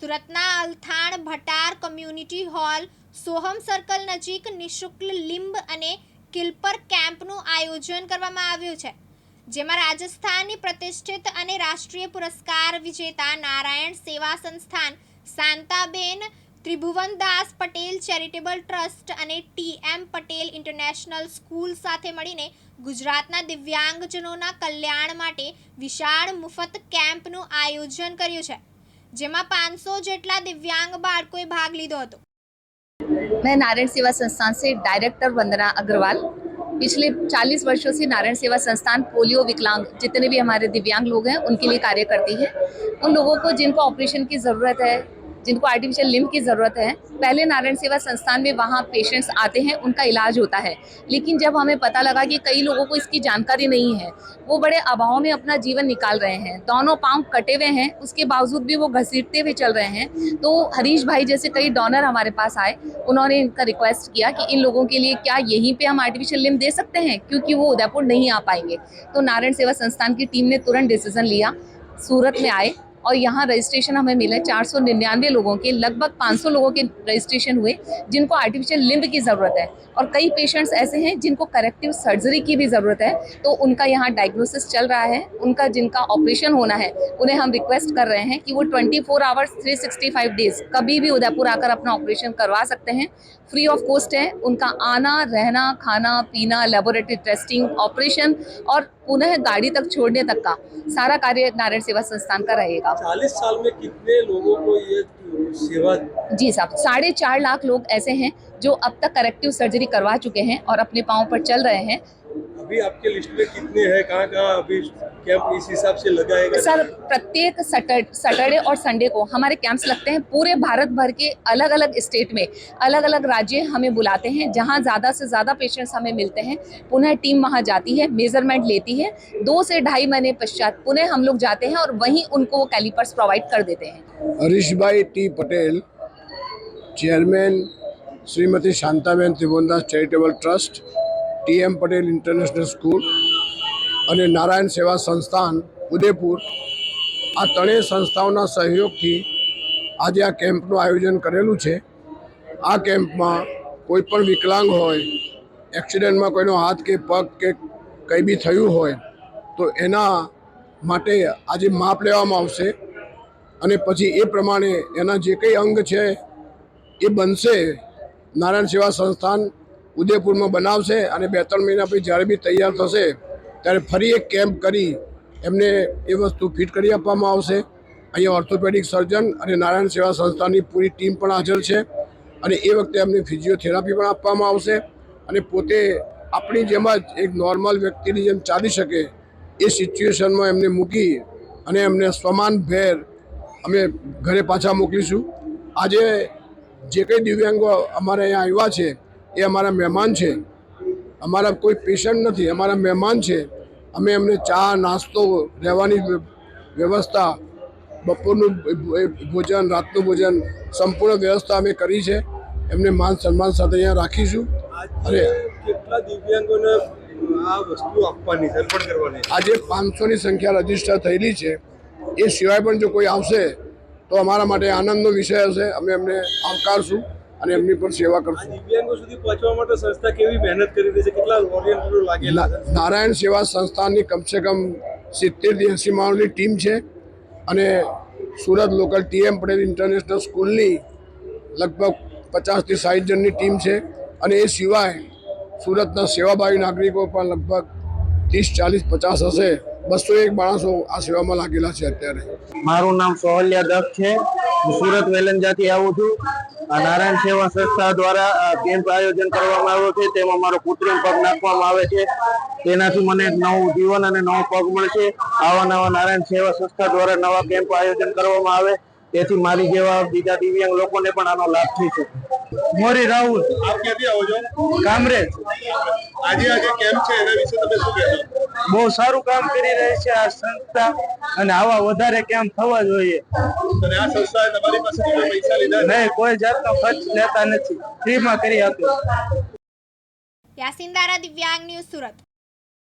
સુરતના Althan Bhatar community hall Soham circle નજીક નિઃશુલ્ક લિંબ અને કિલ્પર કેમ્પનું આયોજન કરવામાં આવ્યું છે. જેમાં રાજસ્થાનની પ્રતિષ્ઠિત અને રાષ્ટ્રીય પુરસ્કાર વિજેતા નારાયણ સેવા સંસ્થાન, શાંતાબેન ત્રિભુવનદાસ પટેલ ચેરિટેબલ ટ્રસ્ટ અને ટીએમ પટેલ ઇન્ટરનેશનલ સ્કૂલ સાથે મળીને ગુજરાતના દિવ્યાંગજનોના કલ્યાણ માટે વિશાળ મુફત કેમ્પનું આયોજન કર્યું છે. જેમાં પાંચસો જેટલા દિવ્યાંગ બાળકોએ ભાગ લીધો હતો मैं नारायण सेवा संस्थान से डायरेक्टर वंदना अग्रवाल पिछले 40 वर्षों से नारायण सेवा संस्थान पोलियो विकलांग जितने भी हमारे दिव्यांग लोग हैं उनके लिए कार्य करती है उन लोगों को जिनको ऑपरेशन की ज़रूरत है जिनको आर्टिफिशियल लिम्ब की ज़रूरत है, पहले नारायण सेवा संस्थान में वहाँ पेशेंट्स आते हैं, उनका इलाज होता है। लेकिन जब हमें पता लगा कि कई लोगों को इसकी जानकारी नहीं है, वो बड़े अभाव में अपना जीवन निकाल रहे हैं। दोनों पाँव कटे हुए हैं, उसके बावजूद भी वो घसीटते हुए चल रहे हैं। तो हरीश भाई जैसे कई डोनर हमारे पास आए, उन्होंने इनका रिक्वेस्ट किया कि इन लोगों के लिए क्या यहीं पर हम आर्टिफिशियल लिम्ब दे सकते हैं, क्योंकि वो उदयपुर नहीं आ पाएँगे। तो नारायण सेवा संस्थान की टीम ने तुरंत डिसीज़न लिया, सूरत में आए। और यहाँ रजिस्ट्रेशन हमें मिले चार सौ निन्यानवे लोगों के, लगभग 500 लोगों के रजिस्ट्रेशन हुए, जिनको आर्टिफिशियल लिम्ब की ज़रूरत है। और कई पेशेंट्स ऐसे हैं जिनको करेक्टिव सर्जरी की भी ज़रूरत है। तो उनका यहाँ डायग्नोसिस चल रहा है। उनका जिनका ऑपरेशन होना है, उन्हें हम रिक्वेस्ट कर रहे हैं कि वो 24 four hours three sixty five days कभी भी उदयपुर आकर अपना ऑपरेशन करवा सकते हैं। फ्री ऑफ़ कॉस्ट है। उनका आना, रहना, खाना, पीना लेबोरेटरी टेस्टिंग ऑपरेशन और पुनः गाड़ी तक छोड़ने तक का सारा कार्य नारायण सेवा संस्थान का रहेगा। चालीस साल में कितने लोगों को ये सेवा जी साहब साढ़े चार लाख लोग ऐसे हैं जो अब तक करेक्टिव सर्जरी करवा चुके हैं और अपने पाँव पर चल रहे हैं अभी आपके लिस्ट में कितने हैं? कहाँ कहाँ अभी कैंप इस हिसाब से लगाएगा सर प्रत्येक सैटरडे और संडे को हमारे कैंप्स लगते हैं पूरे भारत भर के अलग अलग स्टेट में। अलग अलग राज्य हमें बुलाते हैं जहाँ ज़्यादा से ज़्यादा पेशेंट्स हमें मिलते हैं। पुनः टीम वहाँ जाती है मेज़रमेंट लेती है। दो से ढाई महीने पश्चात पुनः हम लोग जाते हैं और वहीं उनको वो कैलिपर्स प्रोवाइड कर देते हैं। Harish bhai T Patel chairman Shrimati Shantaben Tribhuvandas charitable trust TM Patel international school અને નારાયણ સેવા સંસ્થાન, ઉદયપુર. આ ત્રણેય સંસ્થાઓના સહયોગથી આજે આ કેમ્પનું આયોજન કરેલું છે. આ કેમ્પમાં કોઈ પણ વિકલાંગ હોય, એક્સિડન્ટમાં કોઈનો હાથ કે પગ કે કંઈ બી થયું હોય, તો એના માટે આજે માપ લેવામાં આવશે. અને પછી એ પ્રમાણે એના જે કંઈ અંગ છે, એ બનશે. નારાયણ સેવા સંસ્થાન ઉદયપુરમાં બનાવશે અને બે ત્રણ મહિના પછી જ્યારે બી તૈયાર થશે, ત્યારે ફરી એક કેમ્પ કરી એમને એ વસ્તુ ફિટ કરી આપવામાં આવશે. અહીંયા ઓર્થોપેડિક સર્જન અને નારાયણ સેવા સંસ્થાની પૂરી ટીમ પણ હાજર છે અને એ વખતે એમને ફિઝિયોથેરાપી પણ આપવામાં આવશે અને પોતે આપણી જેમ જ એક નોર્મલ વ્યક્તિની જેમ ચાલી શકે એ સિચ્યુએશનમાં એમને મૂકી અને એમને સમાન ભેર અમે ઘરે પાછા મોકલીશું. આજે જે કંઈ દિવ્યાંગો અમારે અહીંયા આવ્યા છે એ અમારા મહેમાન છે. અમારા કોઈ પેશન્ટ નથી અમારા મહેમાન છે. અમે એમને ચા નાસ્તો રહેવાની વ્યવસ્થા બપોરનું ભોજન રાતનું ભોજન સંપૂર્ણ વ્યવસ્થા અમે કરી છે. એમને માન સન્માન સાથે અહીંયા રાખીશું. અને કેટલા દિવ્યાંગોને આ વસ્તુ આપવાની અર્પણ કરવાની? આજે પાંચસોની સંખ્યા રજિસ્ટર થયેલી છે. એ સિવાય પણ જો કોઈ આવશે તો અમારા માટે આનંદનો વિષય હશે. અમે એમને આવકારશું. અને એમની પણ સેવા કરશું. દિવ્યાંગો સુધી પહોંચવા માટે સંસ્થા કેવી મહેનત કરી રહી છે? કેટલા વોરિયન્ટરો લાગેલા નારાયણ સેવા સંસ્થાની કમસે કમ સિત્તેરથી એંસી માણસની ટીમ છે અને Surat local TM Patel international સ્કૂલની લગભગ પચાસથી સાઠ જણની ટીમ છે અને એ સિવાય સુરતના સેવાભાવી નાગરિકો પણ લગભગ ત્રીસ ચાલીસ પચાસ હશે. બસો એક માણસો આ સેવામાં લાગેલા છે અત્યારે. મારું નામ સોહલ્યા દત્ત છે. હું સુરત વેલંજાથી આવું છું. નારાયણ સેવા સંસ્થા દ્વારા કેમ્પ આયોજન કરવામાં આવ્યો છે. તેમાં મારો કૃત્રિમ પગ નાખવામાં આવે છે. તેનાથી મને નવું જીવન અને નવો પગ મળશે. આવા નવા નારાયણ સેવા સંસ્થા દ્વારા નવા કેમ્પ આયોજન કરવામાં આવે. તેથી મારી જેવા બીજા દિવ્યાંગ લોકોને પણ આનો લાભ થઈ શકે. મોરી રાહુલ. આપ ક્યાંથી આવો છો? કામરેજ. આજે આ જે છે? એના વિશે તમે શું કહેશો? બહુ સારું કામ કરી રહી છે આ સંસ્થા અને આવા વધારે કેમ્પ થવા જોઈએ. અને આ સંસ્થાએ તમારી પાસેથી પૈસા લીધા નહીં કોઈ જાતનો ખર્ચ લેતા નથી. ફ્રીમાં કરી આપ્યો યાસીન દારા દિવ્યાંગ ન્યૂઝ સુરત.